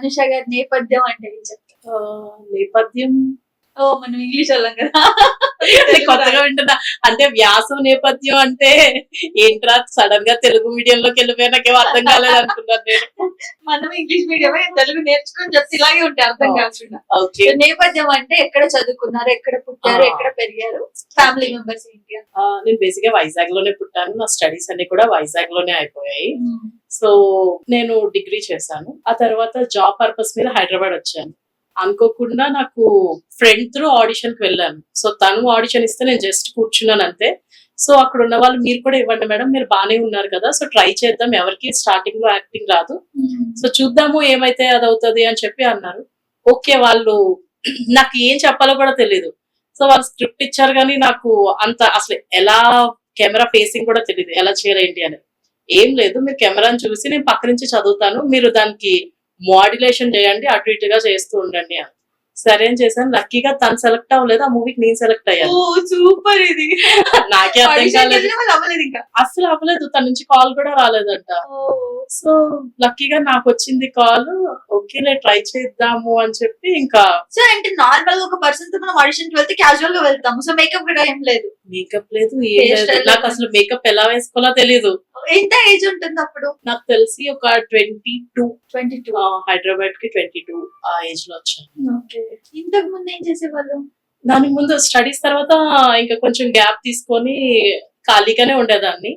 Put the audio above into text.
అనుష గారి నేపథ్యం అంటే ఏం చెప్తారు ఆ, నేపథ్యం? ఓ మనం ఇంగ్లీష్ వాళ్ళం కదా. కొత్తగా వింటున్నా. అంటే వ్యాసం నేపథ్యం అంటే ఏంట్రా సడన్గా తెలుగు మీడియం లోకి వెళ్ళిపోయి నాకేం అర్థం కాలేదు అనుకున్నాను నేను. మనం ఇంగ్లీష్ మీడియమే తెలుగు నేర్చుకొని చెప్తే ఇలాగే ఉంటాయి అర్థం. కాకుండా నేపథ్యం అంటే ఎక్కడ చదువుకున్నారు ఎక్కడ పుట్టారు. ఎక్కడ పెరిగారు ఫ్యామిలీ మెంబర్స్ ఏంటి నేను బేసిక్గా వైజాగ్లోనే పుట్టాను. నా స్టడీస్ అన్ని కూడా వైజాగ్లోనే అయిపోయాయి సో నేను డిగ్రీ చేశాను. ఆ తర్వాత జాబ్ పర్పస్ మీద హైదరాబాద్ వచ్చాను. అనుకోకుండా నాకు ఫ్రెండ్ త్రూ ఆడిషన్కి వెళ్ళాను. సో తను ఆడిషన్ ఇస్తే నేను జస్ట్ కూర్చున్నాను అంతే. సో అక్కడ ఉన్న వాళ్ళు మీరు కూడా ఇవ్వండి మేడం మీరు బాగానే ఉన్నారు కదా సో ట్రై చేద్దాం. ఎవరికి స్టార్టింగ్లో యాక్టింగ్ రాదు. సో చూద్దాము ఏమైతే అది అవుతుంది అని చెప్పి అన్నారు. ఓకే వాళ్ళు నాకు ఏం చెప్పాలో కూడా తెలియదు సో వాళ్ళు స్క్రిప్ట్ ఇచ్చారు కానీ నాకు అంత అసలు ఎలా కెమెరా ఫేసింగ్ కూడా తెలియదు ఎలా చేయాలి ఏంటి అని. ఏం లేదు మీరు కెమెరాని చూసి నేను పక్క నుంచి చదువుతాను మీరు దానికి మాడ్యులేషన్ చేయండి అటు ఇటుగా చేస్తూ ఉండండి అని. సరే అని చేశాను. లక్కీగా తను సెలెక్ట్ అవ్వలేదు ఆ మూవీకి నేను సెలెక్ట్ అయ్యాను. ఓ సూపర్ ఇది. నాకే అర్థం కాలేదు. ఇంకా. అసలు అవ్వలేదు తన నుంచి కాల్ కూడా రాలేదంట. సో లక్కీగా నాకు వచ్చింది కాల్ ఓకేలే ట్రై చేద్దాము అని చెప్పి ఇంకా సో అంటే నార్మల్గా ఒక పర్సన్తో మనం ఆడిషన్కి వెళ్తే క్యాజువల్గా వెళ్తాము. సో మేకప్ కూడా ఏం లేదు. మేకప్ లేదు ఏం లేదు. Hairstyle నాకు అసలు మేకప్ ఎలా వేసుకోవాలో తెలియదు ఎంత ఏజ్ ఉంటుంది అప్పుడు నాకు తెలిసి ఒక ట్వంటీ టూ. Twenty two. హైదరాబాద్కి ట్వంటీ టూ ఆ ఏజ్లో వచ్చాను ఇంతకు ముందు ఏం చేసేవాళ్ళు? దానికి ముందు స్టడీస్ తర్వాత ఇంకా కొంచెం గ్యాప్ తీసుకొని ఖాళీగానే ఉండేదాన్ని.